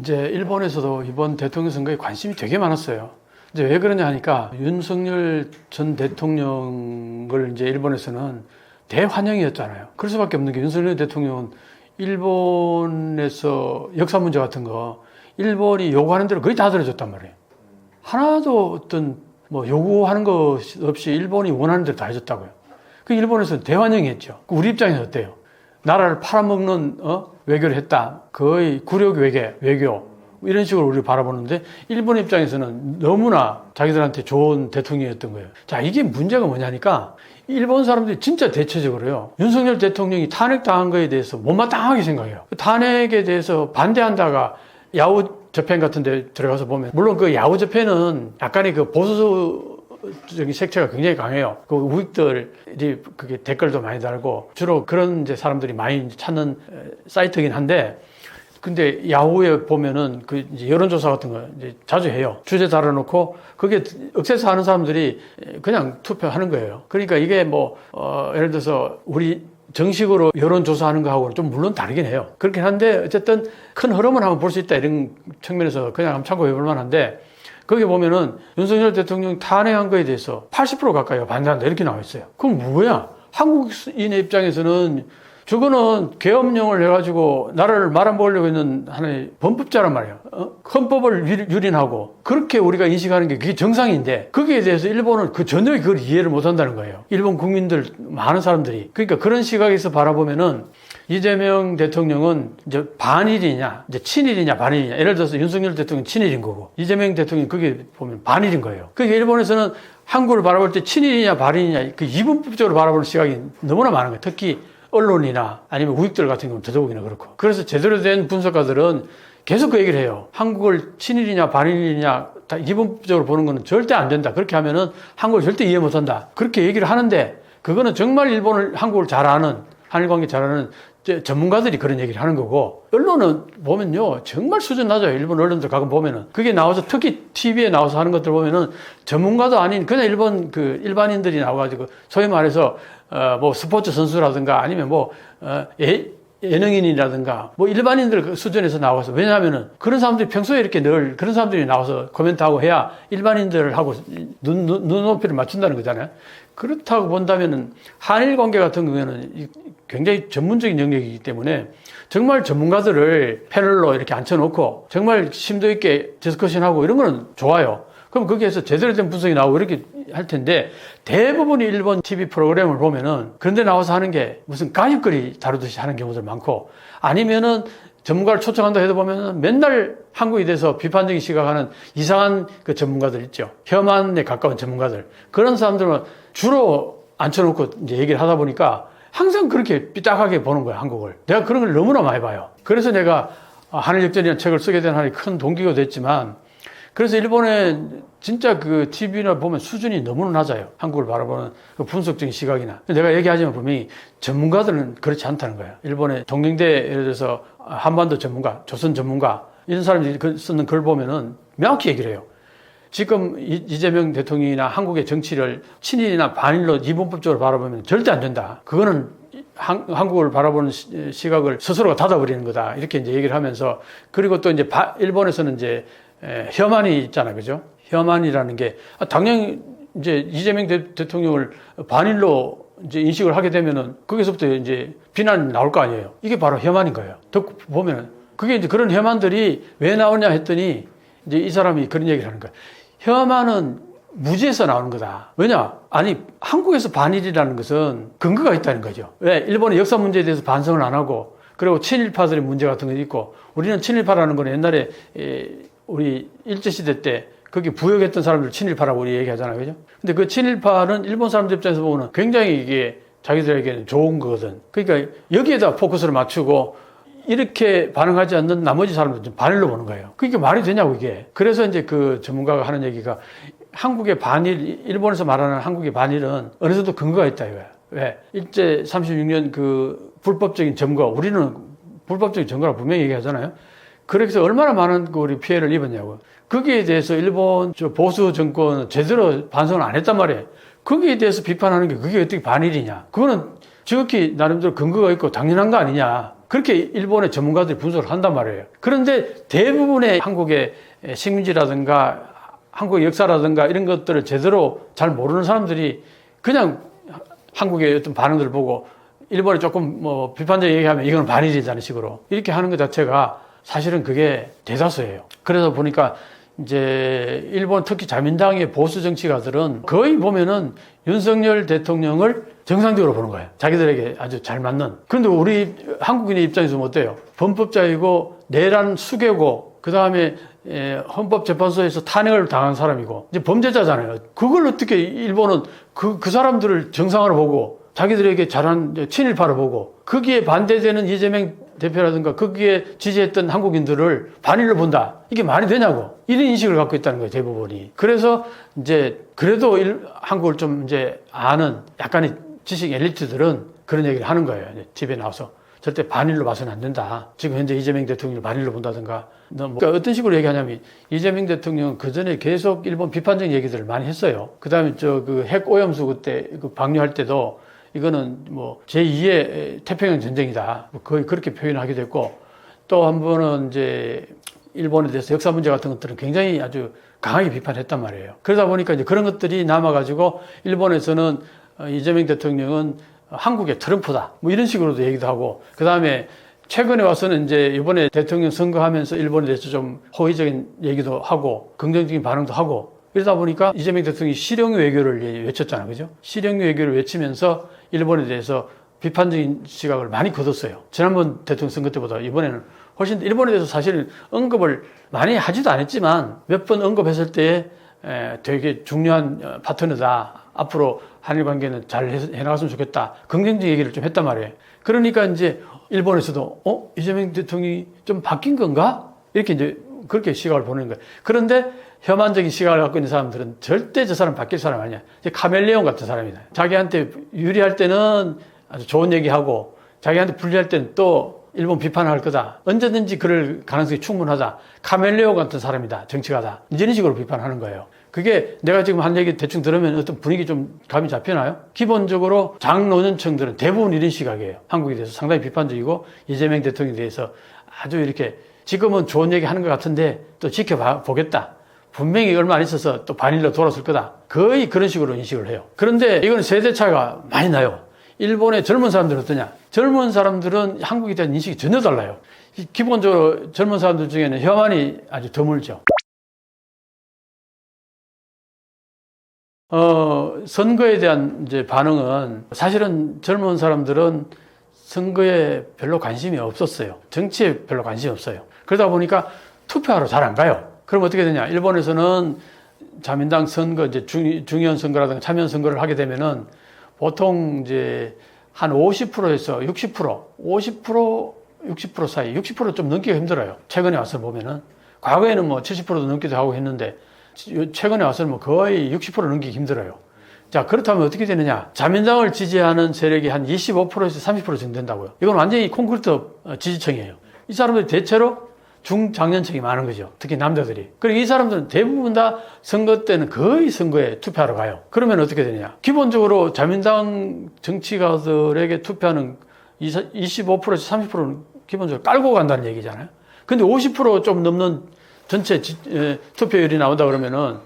이제 일본에서도 이번 대통령 선거에 관심이 되게 많았어요. 이제 왜 그러냐 하니까 윤석열 전 대통령을 이제 일본에서는 대환영이었잖아요. 그럴 수밖에 없는 게 윤석열 대통령은 일본에서 역사 문제 같은 거 일본이 요구하는 대로 거의 다 들어줬단 말이에요. 하나도 어떤 뭐 요구하는 것 없이 일본이 원하는 대로 다 해줬다고요. 그 일본에서는 대환영이었죠. 그 우리 입장에서 어때요? 나라를 팔아먹는 어? 외교를 했다. 거의 굴욕 외교, 외교 이런 식으로 우리를 바라보는데 일본 입장에서는 너무나 자기들한테 좋은 대통령이었던 거예요. 자 이게 문제가 뭐냐니까 일본 사람들이 진짜 대체적으로요. 윤석열 대통령이 탄핵당한 거에 대해서 못마땅하게 생각해요. 그 탄핵에 대해서 반대한다가 야후 접행 같은 데 들어가서 보면 물론 그 야후 접행은 약간의 그 보수 적인 색채가 굉장히 강해요. 그 우익들이 그게 댓글도 많이 달고 주로 그런 이제 사람들이 많이 찾는 에, 사이트긴 한데 근데 야후에 보면은 그 이제 여론조사 같은 거 이제 자주 해요. 주제 달아놓고 그게 억세서 하는 사람들이 그냥 투표하는 거예요. 그러니까 이게 뭐, 어, 예를 들어서 우리 정식으로 여론조사하는 거하고는 좀 물론 다르긴 해요. 그렇긴 한데 어쨌든 큰 흐름을 한번 볼 수 있다 이런 측면에서 그냥 한번 참고해 볼 만한데 거기 보면은 윤석열 대통령 탄핵한 거에 대해서 80% 가까이가 반대한다 이렇게 나와 있어요. 그럼 뭐야? 한국인의 입장에서는 저거는 계엄령을 해가지고 나라를 말아먹으려고 있는 하나의 범법자란 말이에요. 어? 헌법을 유- 유린하고 그렇게 우리가 인식하는 게 그게 정상인데 거기에 대해서 일본은 그 전혀 그걸 이해를 못한다는 거예요. 일본 국민들 많은 사람들이 그러니까 그런 시각에서 바라보면은 이재명 대통령은 이제 반일이냐, 이제 친일이냐, 반일이냐. 예를 들어서 윤석열 대통령 친일인 거고 이재명 대통령 그게 보면 반일인 거예요. 그러니까 일본에서는 한국을 바라볼 때 친일이냐, 반일이냐 그 이분법적으로 바라보는 시각이 너무나 많은 거예요. 특히 언론이나 아니면 우익들 같은 경우는 더더욱이나 그렇고. 그래서 제대로 된 분석가들은 계속 그 얘기를 해요. 한국을 친일이냐 반일이냐 다 기본적으로 보는 거는 절대 안 된다. 그렇게 하면은 한국을 절대 이해 못 한다. 그렇게 얘기를 하는데 그거는 정말 일본을 한국을 잘 아는 한일 관계 잘 아는 저- 전문가들이 그런 얘기를 하는 거고 언론은 보면요 정말 수준 낮아요 일본 언론들 가끔 보면은 그게 나와서 특히 TV에 나와서 하는 것들 보면은 전문가도 아닌 그냥 일본 그 일반인들이 나와가지고 소위 말해서 어 뭐 스포츠 선수라든가 아니면 뭐 어, 예, 예능인이라든가 뭐 일반인들 그 수준에서 나와서 왜냐하면은 그런 사람들이 평소에 이렇게 늘 그런 사람들이 나와서 코멘트하고 해야 일반인들하고 눈, 눈, 눈높이를 맞춘다는 거잖아요. 그렇다고 본다면은 한일 관계 같은 경우에는 이- 굉장히 전문적인 영역이기 때문에 정말 전문가들을 패널로 이렇게 앉혀놓고 정말 심도 있게 디스커션하고 이런 거는 좋아요. 그럼 거기에서 제대로 된 분석이 나오고 이렇게 할 텐데 대부분의 일본 TV 프로그램을 보면은 그런데 나와서 하는 게 무슨 가입거리 다루듯이 하는 경우들 많고 아니면은 전문가를 초청한다 해도 보면은 맨날 한국에 대해서 비판적인 시각하는 이상한 그 전문가들 있죠. 혐한에 가까운 전문가들. 그런 사람들은 주로 앉혀놓고 이제 얘기를 하다 보니까 항상 그렇게 삐딱하게 보는 거야, 한국을. 내가 그런 걸 너무나 많이 봐요. 그래서 내가 한일역전이라는 책을 쓰게 된 하나의 큰 동기가 됐지만 그래서 일본에 진짜 그 TV나 보면 수준이 너무나 낮아요. 한국을 바라보는 그 분석적인 시각이나. 내가 얘기하지만 분명히 전문가들은 그렇지 않다는 거예요. 일본의 동경대 예를 들어서 한반도 전문가, 조선 전문가 이런 사람들이 그 쓰는 글 보면은 명확히 얘기를 해요. 지금 이- 이재명 대통령이나 한국의 정치를 친일이나 반일로 이분법적으로 바라보면 절대 안 된다. 그거는 한, 한국을 바라보는 시- 시각을 스스로가 닫아버리는 거다. 이렇게 이제 얘기를 하면서 그리고 또 이제 바- 일본에서는 이제 에, 혐한이 있잖아요. 그죠? 혐한이라는 게 아, 당연히 이제 이재명 대, 대통령을 반일로 이제 인식을 하게 되면은 거기서부터 이제 비난이 나올 거 아니에요. 이게 바로 혐한인 거예요. 듣고 보면은 그게 이제 그런 혐한들이 왜 나오냐 했더니 이제 이 사람이 그런 얘기를 하는 거예요. 혐한은 무지에서 나오는 거다. 왜냐? 아니, 한국에서 반일이라는 것은 근거가 있다는 거죠. 왜? 일본의 역사 문제에 대해서 반성을 안 하고, 그리고 친일파들의 문제 같은 게 있고, 우리는 친일파라는 거는 옛날에, 에, 우리 일제시대 때, 거기 부역했던 사람들 친일파라고 우리 얘기하잖아요. 그죠? 근데 그 친일파는 일본 사람들 입장에서 보면 굉장히 이게 자기들에게는 좋은 거거든. 그러니까 여기에다 포커스를 맞추고, 이렇게 반응하지 않는 나머지 사람들은 좀 반일로 보는 거예요. 그게 말이 되냐고 이게. 그래서 이제 그 전문가가 하는 얘기가 한국의 반일, 일본에서 말하는 한국의 반일은 어느 정도 근거가 있다 이거야. 왜? 일제 36년 그 불법적인 점거, 우리는 불법적인 점거라고 분명히 얘기하잖아요. 그래서 얼마나 많은 그 우리 피해를 입었냐고. 거기에 대해서 일본 저 보수 정권은 제대로 반성을 안 했단 말이에요. 거기에 대해서 비판하는 게 그게 어떻게 반일이냐. 그거는 지극히 나름대로 근거가 있고 당연한 거 아니냐. 그렇게 일본의 전문가들이 분석을 한단 말이에요. 그런데 대부분의 한국의 식민지라든가 한국의 역사라든가 이런 것들을 제대로 잘 모르는 사람들이 그냥 한국의 어떤 반응들을 보고 일본에 조금 뭐 비판적 얘기하면 이건 반일이라는 식으로 이렇게 하는 것 자체가 사실은 그게 대다수예요. 그래서 보니까 이제 일본 특히 자민당의 보수 정치가들은 거의 보면은 윤석열 대통령을 정상적으로 보는 거예요. 자기들에게 아주 잘 맞는. 그런데 우리 한국인의 입장에서 는 어때요? 범법자이고 내란 수괴고 그 다음에 헌법재판소에서 탄핵을 당한 사람이고 이제 범죄자잖아요. 그걸 어떻게 일본은 그, 그 사람들을 정상으로 보고 자기들에게 잘한 친일파로 보고 거기에 반대되는 이재명 대표라든가 거기에 지지했던 한국인들을 반일로 본다. 이게 말이 되냐고. 이런 인식을 갖고 있다는 거예요, 대부분이. 그래서 이제 그래도 일, 한국을 좀 이제 아는 약간의 지식 엘리트들은 그런 얘기를 하는 거예요. 집에 나와서. 절대 반일로 봐서는 안 된다. 지금 현재 이재명 대통령을 반일로 본다든가. 뭐 그러니까 어떤 식으로 얘기하냐면 이재명 대통령은 그 전에 계속 일본 비판적 얘기들을 많이 했어요. 그 다음에 저 그 핵 오염수 그때 그 방류할 때도 이거는 뭐 제2의 태평양 전쟁이다. 뭐 거의 그렇게 표현하게 됐고 또 한 번은 이제 일본에 대해서 역사 문제 같은 것들은 굉장히 아주 강하게 비판했단 말이에요. 그러다 보니까 이제 그런 것들이 남아가지고 일본에서는 어, 이재명 대통령은 한국의 트럼프다. 뭐 이런 식으로도 얘기도 하고 그 다음에 최근에 와서는 이제 이번에 대통령 선거하면서 일본에 대해서 좀 호의적인 얘기도 하고 긍정적인 반응도 하고 이러다 보니까 이재명 대통령이 실용 외교를 외쳤잖아요. 그죠? 실용 외교를 외치면서 일본에 대해서 비판적인 시각을 많이 거뒀어요. 지난번 대통령 선거 때보다 이번에는 훨씬 일본에 대해서 사실 언급을 많이 하지도 않았지만 몇 번 언급했을 때 되게 중요한 어, 파트너다. 앞으로 한일 관계는 잘 해나갔으면 좋겠다. 긍정적 얘기를 좀 했단 말이에요. 그러니까 이제 일본에서도 어 이재명 대통령이 좀 바뀐 건가 이렇게 이제 그렇게 시각을 보는 거예요. 그런데 혐한적인 시각을 갖고 있는 사람들은 절대 저 사람 바뀔 사람 아니야. 카멜레온 같은 사람이다. 자기한테 유리할 때는 아주 좋은 얘기하고 자기한테 불리할 때는 또 일본 비판할 거다. 언제든지 그럴 가능성이 충분하다. 카멜레온 같은 사람이다. 정치가다. 이런 식으로 비판하는 거예요. 그게 내가 지금 한 얘기 대충 들으면 어떤 분위기 좀 감이 잡히나요? 기본적으로 장노년층들은 대부분 이런 시각이에요. 한국에 대해서 상당히 비판적이고 이재명 대통령에 대해서 아주 이렇게 지금은 좋은 얘기 하는 것 같은데 또 지켜보겠다. 분명히 얼마 안 있어서 또 반일로 돌아설 거다. 거의 그런 식으로 인식을 해요. 그런데 이건 세대 차가 많이 나요. 일본의 젊은 사람들은 어떠냐? 젊은 사람들은 한국에 대한 인식이 전혀 달라요. 기본적으로 젊은 사람들 중에는 혐한이 아주 드물죠. 어, 선거에 대한 이제 반응은 사실은 젊은 사람들은 선거에 별로 관심이 없었어요. 정치에 별로 관심이 없어요. 그러다 보니까 투표하러 잘 안 가요. 그럼 어떻게 되냐? 일본에서는 자민당 선거, 이제 중, 중의원 선거라든가 참여원 선거를 하게 되면은 보통 이제 한 50%에서 60%, 50%, 60% 사이, 60%좀 넘기가 힘들어요. 최근에 와서 보면은. 과거에는 뭐 70%도 넘기도 하고 했는데 최근에 와서는 뭐 거의 60% 넘기기 힘들어요. 자, 그렇다면 어떻게 되느냐? 자민당을 지지하는 세력이 한 25%에서 30% 정도 된다고요. 이건 완전히 콘크리트 어, 지지층이에요. 이 사람들이 대체로 중장년층이 많은 거죠. 특히 남자들이. 그리고 이 사람들은 대부분 다 선거 때는 거의 선거에 투표하러 가요. 그러면 어떻게 되느냐? 기본적으로 자민당 정치가들에게 투표하는 25%에서 30%는 기본적으로 깔고 간다는 얘기잖아요. 근데 50%좀 넘는 전체 지, 에, 투표율이 나온다 그러면은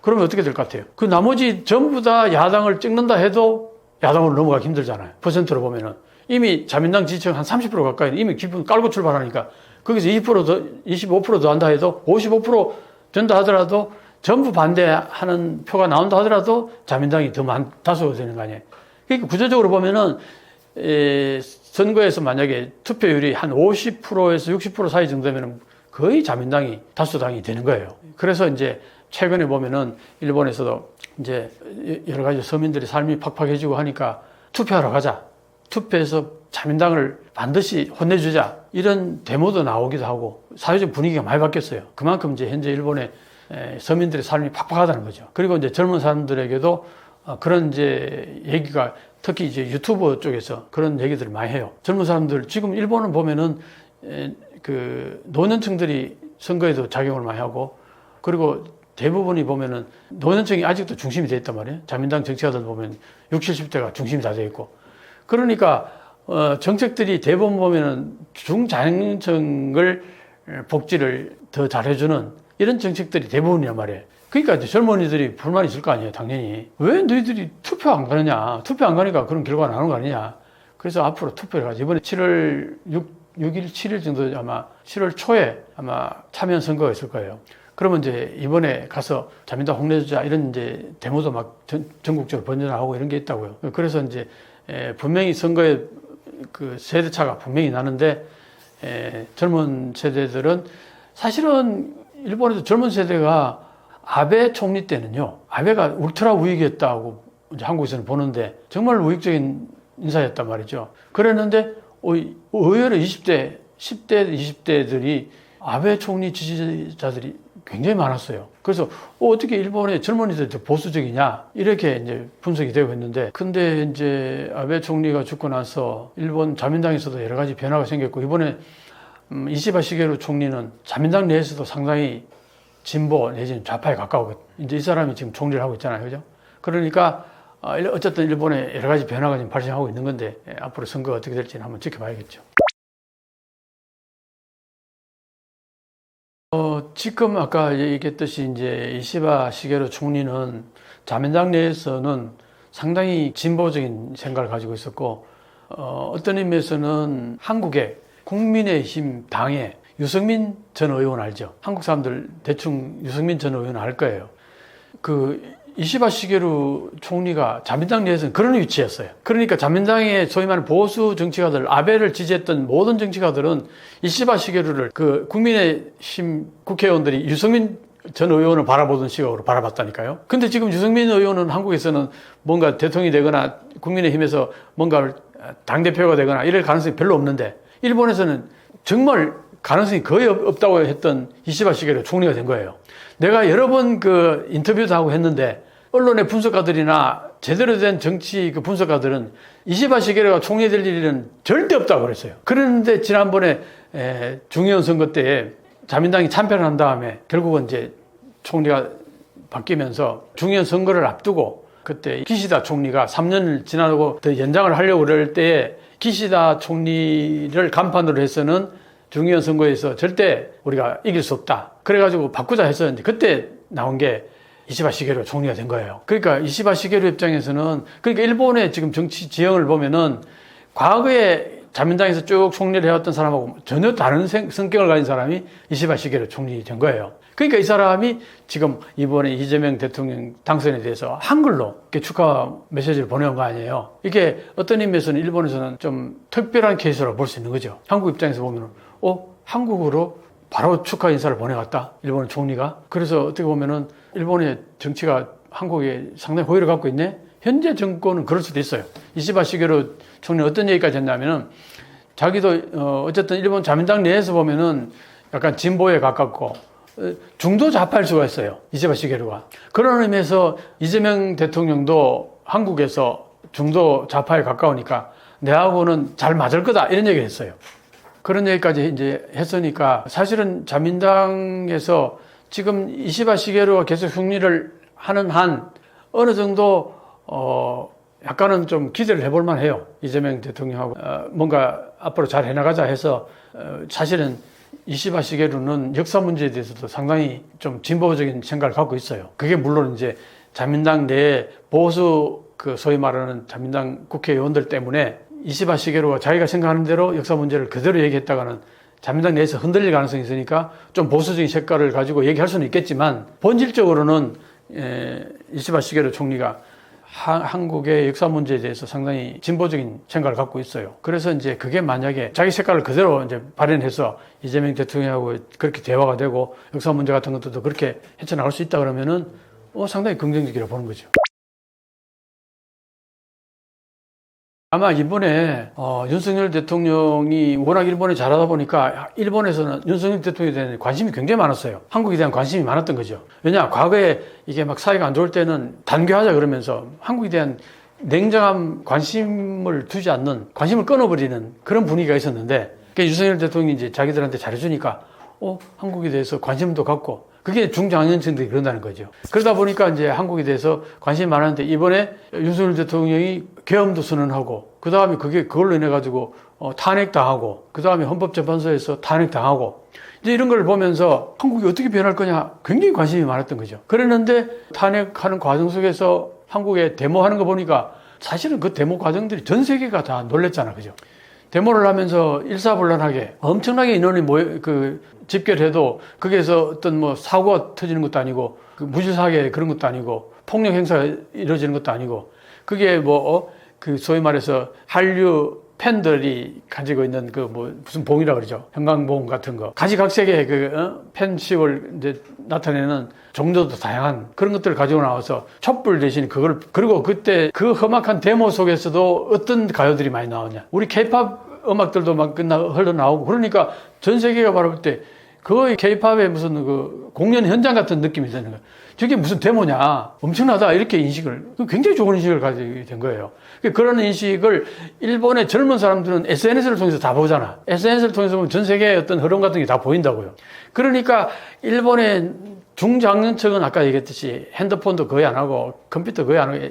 그러면 어떻게 될 것 같아요? 그 나머지 전부 다 야당을 찍는다 해도 야당으로 넘어가기 힘들잖아요. 퍼센트로 보면은. 이미 자민당 지지층 한 30% 가까이 이미 기분 깔고 출발하니까 거기서 2% 더, 25%더 한다 해도 55% 된다 하더라도 전부 반대하는 표가 나온다 하더라도 자민당이 더 많, 다수가 되는 거 아니에요. 그러니까 구조적으로 보면은, 에, 선거에서 만약에 투표율이 한 50%에서 60% 사이 정도면 거의 자민당이 다수당이 되는 거예요. 그래서 이제 최근에 보면은 일본에서도 이제 여러 가지 서민들의 삶이 팍팍해지고 하니까 투표하러 가자. 투표해서 자민당을 반드시 혼내주자. 이런 데모도 나오기도 하고 사회적 분위기가 많이 바뀌었어요. 그만큼 이제 현재 일본의 서민들의 삶이 팍팍하다는 거죠. 그리고 이제 젊은 사람들에게도 어, 그런 이제 얘기가 특히 이제 유튜브 쪽에서 그런 얘기들을 많이 해요. 젊은 사람들 지금 일본은 보면은 그 노년층들이 선거에도 작용을 많이 하고 그리고 대부분이 보면은 노년층이 아직도 중심이 돼 있단 말이에요. 자민당 정치가들 보면 60, 70대가 중심이 다 돼 있고. 그러니까 어, 정책들이 대부분 보면은 중장년층을 복지를 더 잘해주는 이런 정책들이 대부분이란 말이에요. 그러니까 이제 젊은이들이 불만이 있을 거 아니에요, 당연히. 왜 너희들이 투표 안 가느냐? 투표 안 가니까 그런 결과가 나오는 거 아니냐? 그래서 앞으로 투표를 가지. 이번에 7월 6, 6일, 7일 정도 아마 7월 초에 아마 참여 선거가 있을 거예요. 그러면 이제 이번에 가서 자민당 홍내주자 이런 이제 데모도 막 전, 전국적으로 번전하고 이런 게 있다고요. 그래서 이제 에, 분명히 선거에 그 세대 차가 분명히 나는데 에, 젊은 세대들은 사실은 일본에도 젊은 세대가 아베 총리 때는요, 아베가 울트라 우익이었다고 이제 한국에서는 보는데 정말 우익적인 인사였단 말이죠. 그랬는데 어, 의외로 20대, 10대, 20대들이 아베 총리 지지자들이 굉장히 많았어요. 그래서 어, 떻게 일본의 젊은이들 보수적이냐 이렇게 이제 분석이 되고 있는데 근데 이제 아베 총리가 죽고 나서 일본 자민당에서도 여러 가지 변화가 생겼고 이번에 음, 이시바 시게루 총리는 자민당 내에서도 상당히 진보 내지는 좌파에 가까워 이제 이 사람이 지금 총리를 하고 있잖아요, 그죠? 그러니까 어, 어쨌든 일본에 여러 가지 변화가 지금 발생하고 있는 건데 예, 앞으로 선거가 어떻게 될지는 한번 지켜봐야겠죠. 어, 지금 아까 얘기했듯이 이제 이시바 시게로 총리는 자민당 내에서는 상당히 진보적인 생각을 가지고 있었고 어, 어떤 의미에서는 한국의 국민의힘 당의 유승민 전 의원 알죠? 한국 사람들 대충 유승민 전 의원 알 거예요. 그 이시바 시게루 총리가 자민당 내에서는 그런 위치였어요. 그러니까 자민당의 소위 말하는 보수 정치가들, 아베를 지지했던 모든 정치가들은 이시바 시게루를 그 국민의힘 국회의원들이 유승민 전 의원을 바라보던 시각으로 바라봤다니까요. 근데 지금 유승민 의원은 한국에서는 뭔가 대통령이 되거나 국민의힘에서 뭔가 당대표가 되거나 이럴 가능성이 별로 없는데 일본에서는 정말 가능성이 거의 없다고 했던 이시바 시게루 총리가 된 거예요. 내가 여러 번 그 인터뷰도 하고 했는데 언론의 분석가들이나 제대로 된 정치 그 분석가들은 이시바 시게루가 총리 될 일은 절대 없다고 그랬어요. 그런데 지난번에 에, 중의원 선거 때에 자민당이 참패를 한 다음에 결국은 이제 총리가 바뀌면서 중의원 선거를 앞두고 그때 기시다 총리가 3년을 지나고 더 연장을 하려고 그럴 때에 기시다 총리를 간판으로 해서는 중의원 선거에서 절대 우리가 이길 수 없다. 그래가지고 바꾸자 이제 그때 나온 게 이시바 시게루 총리가 된 거예요. 그러니까 이시바 시게루 입장에서는 그러니까 일본의 지금 정치 지형을 보면은 과거에 자민당에서 쭉 총리를 해왔던 사람하고 전혀 다른 생, 성격을 가진 사람이 이시바 시게루 총리 된 거예요. 그러니까 이 사람이 지금 이번에 이재명 대통령 당선에 대해서 한글로 이렇게 축하 메시지를 보내온 거 아니에요. 이게 어떤 의미에서는 일본에서는 좀 특별한 케이스라고 볼 수 있는 거죠. 한국 입장에서 보면, 어, 한국으로 바로 축하 인사를 보내갔다. 일본 총리가. 그래서 어떻게 보면은 일본의 정치가 한국에 상당히 호의를 갖고 있네. 현재 정권은 그럴 수도 있어요. 이시바 시게로 총리 어떤 얘기까지 했냐면은 자기도 어, 어쨌든 일본 자민당 내에서 보면은 약간 진보에 가깝고 어, 중도 좌파일 수가 있어요. 이시바 시게루가. 그런 의미에서 이재명 대통령도 한국에서 중도 좌파에 가까우니까 내하고는 잘 맞을 거다 이런 얘기를 했어요. 그런 얘기까지 이제 했으니까 사실은 자민당에서 지금 이시바 시게루가 계속 승리를 하는 한 어느 정도 어 약간은 좀 기대를 해볼 만해요. 이재명 대통령하고 어 뭔가 앞으로 잘 해나가자 해서 어 사실은 이시바 시게루는 역사 문제에 대해서도 상당히 좀 진보적인 생각을 갖고 있어요. 그게 물론 이제 자민당 내에 보수 그 소위 말하는 자민당 국회의원들 때문에 이시바 시게루가 자기가 생각하는 대로 역사 문제를 그대로 얘기했다가는 자민당 내에서 흔들릴 가능성이 있으니까 좀 보수적인 색깔을 가지고 얘기할 수는 있겠지만 본질적으로는 에, 이시바 시게루 총리가 하, 한국의 역사 문제에 대해서 상당히 진보적인 생각을 갖고 있어요. 그래서 이제 그게 만약에 자기 색깔을 그대로 이제 발현해서 이재명 대통령하고 그렇게 대화가 되고 역사 문제 같은 것도 그렇게 헤쳐나갈 수 있다 그러면은 어, 상당히 긍정적이라고 보는 거죠. 아마 이번에 어, 윤석열 대통령이 워낙 일본에 잘하다 보니까 일본에서는 윤석열 대통령에 대한 관심이 굉장히 많았어요. 한국에 대한 관심이 많았던 거죠. 왜냐 과거에 이게 막 사이가 안 좋을 때는 단교하자 그러면서 한국에 대한 냉정한 관심을 두지 않는 관심을 끊어버리는 그런 분위기가 있었는데 그러니까 윤석열 대통령이 이제 자기들한테 잘해주니까 어 한국에 대해서 관심도 갖고 그게 중장년층들이 그런다는 거죠. 그러다 보니까 이제 한국에 대해서 관심이 많았는데 이번에 윤석열 대통령이 계엄도 선언하고 그 다음에 그게 그걸로 인해 가지고 어, 탄핵당하고 그 다음에 헌법재판소에서 탄핵당하고 이제 이런 걸 보면서 한국이 어떻게 변할 거냐 굉장히 관심이 많았던 거죠. 그랬는데 탄핵하는 과정 속에서 한국에 데모하는 거 보니까 사실은 그 데모 과정들이 전 세계가 다 놀랬잖아, 그죠? 데모를 하면서 일사불란하게 엄청나게 인원이 모여 그 집결을 해도 거기에서 어떤 뭐 사고가 터지는 것도 아니고 그 무질서하게 그런 것도 아니고 폭력 행사가 이루어지는 것도 아니고 그게 뭐그 소위 말해서 한류 팬들이 가지고 있는 그 뭐 무슨 봉이라 그러죠 형광봉 같은 거 가지각색의 그 어? 팬식을 이제 나타내는 종류도 다양한 그런 것들을 가지고 나와서 촛불 대신 그걸 그리고 그때 그 험악한 데모 속에서도 어떤 가요들이 많이 나오냐 우리 케이팝 음악들도 막 끝나 흘러나오고 그러니까 전 세계가 바라볼 때 거의 케이팝의 무슨 그 공연 현장 같은 느낌이 드는 거예요. 저게 무슨 데모냐. 엄청나다. 이렇게 인식을, 굉장히 좋은 인식을 가지게 된 거예요. 그런 인식을 일본의 젊은 사람들은 SNS를 통해서 다 보잖아. SNS를 통해서 보면 전 세계의 어떤 흐름 같은 게 다 보인다고요. 그러니까 일본의 중장년층은 아까 얘기했듯이 핸드폰도 거의 안 하고 컴퓨터 거의 안 하고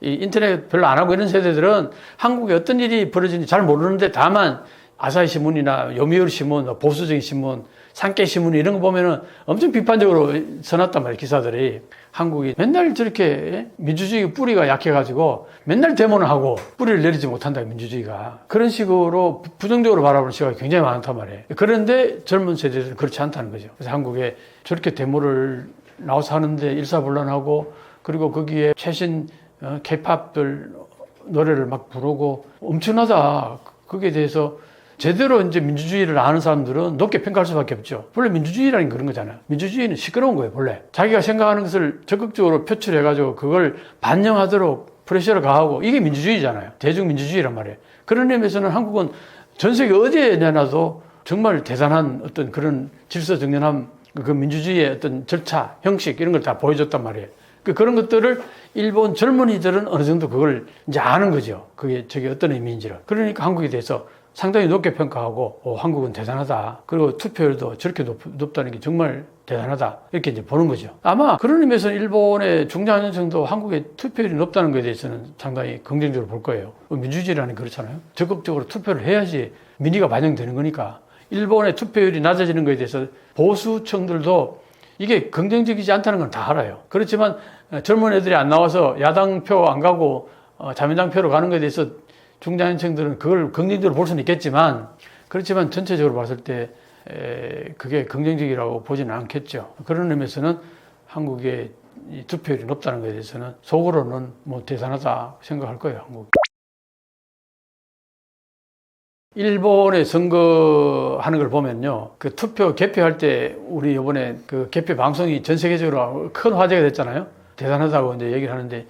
이 인터넷 별로 안 하고 이런 세대들은 한국에 어떤 일이 벌어지는지 잘 모르는데 다만 아사히 신문이나 요미우리 신문, 뭐 보수적인 신문, 산케 신문 이런 거 보면은 엄청 비판적으로 써놨단 말이에요 기사들이. 한국이 맨날 저렇게 민주주의 뿌리가 약해가지고 맨날 데모는 하고 뿌리를 내리지 못한다 민주주의가. 그런 식으로 부정적으로 바라보는 시각이 굉장히 많단 말이에요. 그런데 젊은 세대들은 그렇지 않다는 거죠. 그래서 한국에 저렇게 데모를 나와서 하는데 일사불란하고 그리고 거기에 최신 어, 케이팝들 노래를 막 부르고 엄청나다. 거기에 대해서 제대로 이제 민주주의를 아는 사람들은 높게 평가할 수밖에 없죠. 원래 민주주의라는 그런 거잖아요. 민주주의는 시끄러운 거예요, 본래. 자기가 생각하는 것을 적극적으로 표출해가지고 그걸 반영하도록 프레셔를 가하고 이게 민주주의잖아요. 대중민주주의란 말이에요. 그런 의미에서는 한국은 전 세계 어디에 내놔도 정말 대단한 어떤 그런 질서 정연함, 그 민주주의의 어떤 절차, 형식 이런 걸 다 보여줬단 말이에요. 그 그런 것들을 일본 젊은이들은 어느 정도 그걸 이제 아는 거죠. 그게 저게 어떤 의미인지를. 그러니까 한국에 대해서 상당히 높게 평가하고 오, 한국은 대단하다. 그리고 투표율도 저렇게 높, 높다는 게 정말 대단하다. 이렇게 이제 보는 거죠. 아마 그런 의미에서 일본의 중장년층도 한국의 투표율이 높다는 것에 대해서는 상당히 긍정적으로 볼 거예요. 민주주의라는 게 그렇잖아요. 적극적으로 투표를 해야지 민의가 반영되는 거니까. 일본의 투표율이 낮아지는 것에 대해서 보수층들도 이게 긍정적이지 않다는 건 다 알아요. 그렇지만 젊은 애들이 안 나와서 야당 표 안 가고 어, 자민당 표로 가는 것에 대해서 중장년층들은 그걸 긍정적으로 볼 수는 있겠지만 그렇지만 전체적으로 봤을 때 에, 그게 긍정적이라고 보지는 않겠죠. 그런 의미에서는 한국의 이 투표율이 높다는 것에 대해서는 속으로는 뭐 대단하다 생각할 거예요. 한국. 일본의 선거하는 걸 보면요. 그 투표 개표할 때 우리 이번에 그 개표 방송이 전 세계적으로 큰 화제가 됐잖아요. 대단하다고 이제 얘기를 하는데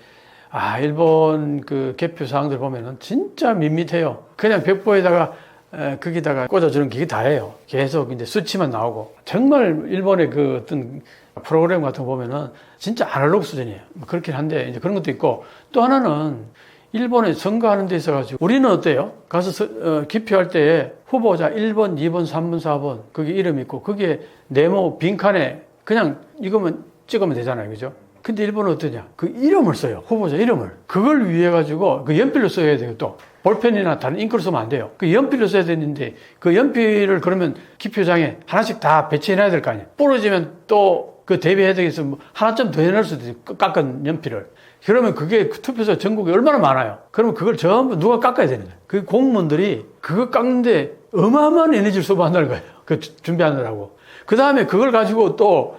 아, 일본 그 개표 사항들 보면은 진짜 밋밋해요. 그냥 벽보에다가 에, 거기다가 꽂아주는 게 다예요. 계속 이제 수치만 나오고. 정말 일본의 그 어떤 프로그램 같은 거 보면은 진짜 아날로그 수준이에요. 뭐 그렇긴 한데 이제 그런 것도 있고 또 하나는 일본에 선거하는 데 있어가지고 우리는 어때요? 가서 서, 어, 기표할 때 후보자 1번, 2번, 3번, 4번 그게 이름 있고 그게 네모 빈칸에 그냥 이거면 찍으면 되잖아요. 그죠? 근데 일본은 어떠냐? 그 이름을 써요. 후보자 이름을. 그걸 위해 가지고 그 연필로 써야 돼요, 또. 볼펜이나 다른 잉크로 쓰면 안 돼요. 그 연필로 써야 되는데 그 연필을 그러면 기표장에 하나씩 다 배치해 놔야 될 거 아니에요. 부러지면 또 그 대비해야 되겠어. 뭐 하나쯤 더 해놓을 수도 있고, 깎은 연필을. 그러면 그게 그 투표소 전국에 얼마나 많아요. 그러면 그걸 전부 누가 깎아야 되는 거예요. 그 공무원들이 그거 깎는데 어마어마한 에너지를 소모한다는 거예요. 그 준비하느라고. 그 다음에 그걸 가지고 또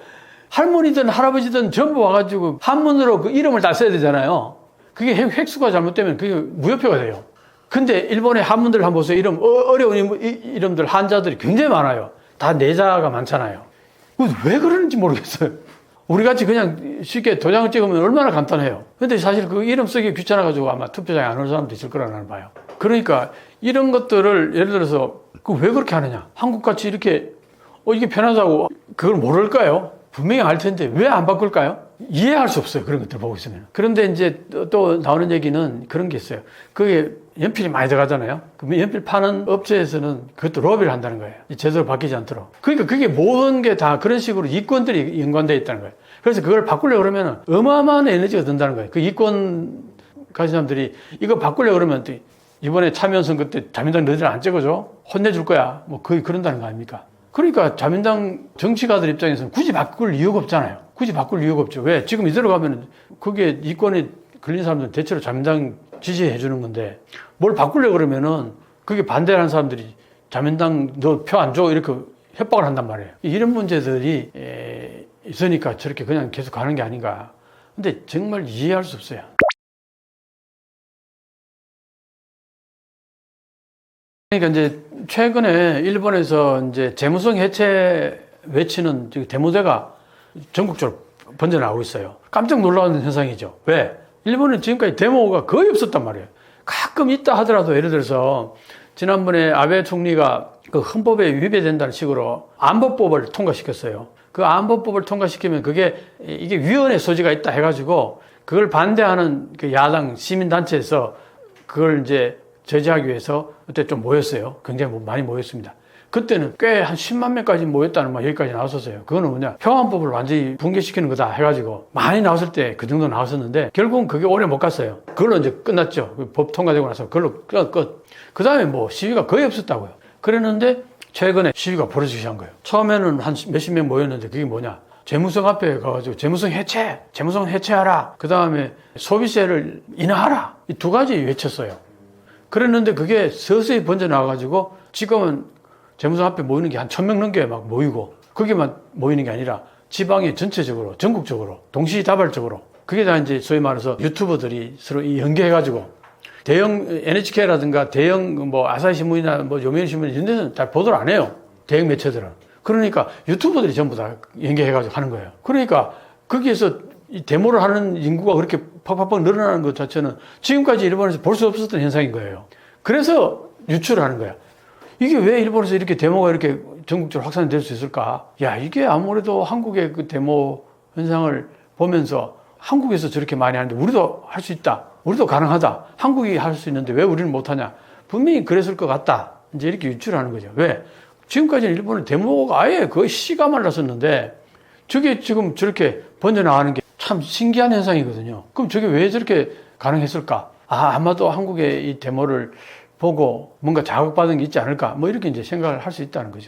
할머니든 할아버지든 전부 와가지고 한문으로 그 이름을 다 써야 되잖아요. 그게 획수가 잘못되면 그게 무효표가 돼요. 근데 일본의 한문들 한번 보세요. 이름, 어, 려운 이름들, 한자들이 굉장히 많아요. 다 내자가 많잖아요. 왜 그러는지 모르겠어요. 우리 같이 그냥 쉽게 도장을 찍으면 얼마나 간단해요. 근데 사실 그 이름 쓰기 귀찮아가지고 아마 투표장에 안 올 사람도 있을 거라 나는 봐요. 그러니까 이런 것들을 예를 들어서 그 왜 그렇게 하느냐. 한국같이 이렇게 어, 이게 편하다고 그걸 모를까요? 분명히 알 텐데 왜 안 바꿀까요? 이해할 수 없어요. 그런 것들 보고 있으면. 그런데 이제 또, 또 나오는 얘기는 그런 게 있어요. 그게 연필이 많이 들어가잖아요. 그럼 연필 파는 업체에서는 그것도 로비를 한다는 거예요. 제대로 바뀌지 않도록. 그러니까 그게 모든 게 다 그런 식으로 이권들이 연관되어 있다는 거예요. 그래서 그걸 바꾸려고 그러면 어마어마한 에너지가 든다는 거예요. 그 이권 가진 사람들이 이거 바꾸려고 그러면 또 이번에 참여연 선거 때 자민당 너희들 안 찍어줘? 혼내줄 거야. 뭐 거의 그런다는 거 아닙니까? 그러니까 자민당 정치가들 입장에서는 굳이 바꿀 이유가 없잖아요. 굳이 바꿀 이유가 없죠. 왜? 지금 이대로 가면 그게 이권에 걸린 사람들은 대체로 자민당 지지해 주는 건데 뭘 바꾸려고 그러면은 그게 반대하는 사람들이 자민당 너 표 안 줘 이렇게 협박을 한단 말이에요. 이런 문제들이 에, 있으니까 저렇게 그냥 계속 가는 게 아닌가. 근데 정말 이해할 수 없어요. 그러니까 이제 최근에 일본에서 이제 재무성 해체 외치는 데모대가 전국적으로 번져나오고 있어요. 깜짝 놀라는 현상이죠. 왜? 일본은 지금까지 데모가 거의 없었단 말이에요. 가끔 있다 하더라도 예를 들어서 지난번에 아베 총리가 그 헌법에 위배된다는 식으로 안보법을 통과시켰어요. 그 안보법을 통과시키면 그게 이게 위헌의 소지가 있다 해가지고 그걸 반대하는 그 야당 시민단체에서 그걸 이제 제재하기 위해서 그때 좀 모였어요. 굉장히 많이 모였습니다. 그때는 꽤 한 10만 명까지 모였다는 말 여기까지 나왔었어요. 그거는 뭐냐 평안법을 완전히 붕괴시키는 거다 해가지고 많이 나왔을 때 그 정도 나왔었는데 결국은 그게 오래 못 갔어요. 그걸로 이제 끝났죠. 그법 통과되고 나서 그걸로 끝. 끝. 그 다음에 뭐 시위가 거의 없었다고요. 그랬는데 최근에 시위가 벌어지기 시작한 거예요. 처음에는 한 몇십 명 모였는데 그게 뭐냐 재무성 앞에 가가지고 재무성 해체, 재무성 해체하라. 그 다음에 소비세를 인하하라. 이 두 가지 외쳤어요. 그랬는데 그게 서서히 번져나와가지고 지금은 재무성 앞에 모이는 게 한 천 명 넘게 막 모이고 거기만 모이는 게 아니라 지방에 전체적으로 전국적으로 동시다발적으로 그게 다 이제 소위 말해서 유튜버들이 서로 이 연계해가지고 대형 NHK라든가 대형 뭐 아사히신문이나 뭐 요미우리신문 이런 데는 다 보도를 안 해요. 대형 매체들은. 그러니까 유튜버들이 전부 다 연계해가지고 하는 거예요. 그러니까 거기에서 이 데모를 하는 인구가 그렇게 팍팍팍 늘어나는 것 자체는 지금까지 일본에서 볼 수 없었던 현상인 거예요. 그래서 유출을 하는 거야. 이게 왜 일본에서 이렇게 데모가 이렇게 전국적으로 확산이 될수 있을까? 야, 이게 아무래도 한국의 그 데모 현상을 보면서 한국에서 저렇게 많이 하는데 우리도 할 수 있다. 우리도 가능하다. 한국이 할 수 있는데 왜 우리는 못하냐? 분명히 그랬을 것 같다. 이제 이렇게 유출하는 거죠. 왜? 지금까지는 일본은 데모가 아예 거의 씨가 말랐었는데 저게 지금 저렇게 번져나가는 게 참 신기한 현상이거든요. 그럼 저게 왜 저렇게 가능했을까? 아, 아마도 한국의 이 데모를 보고 뭔가 자극받은 게 있지 않을까? 뭐 이렇게 이제 생각을 할 수 있다는 거죠.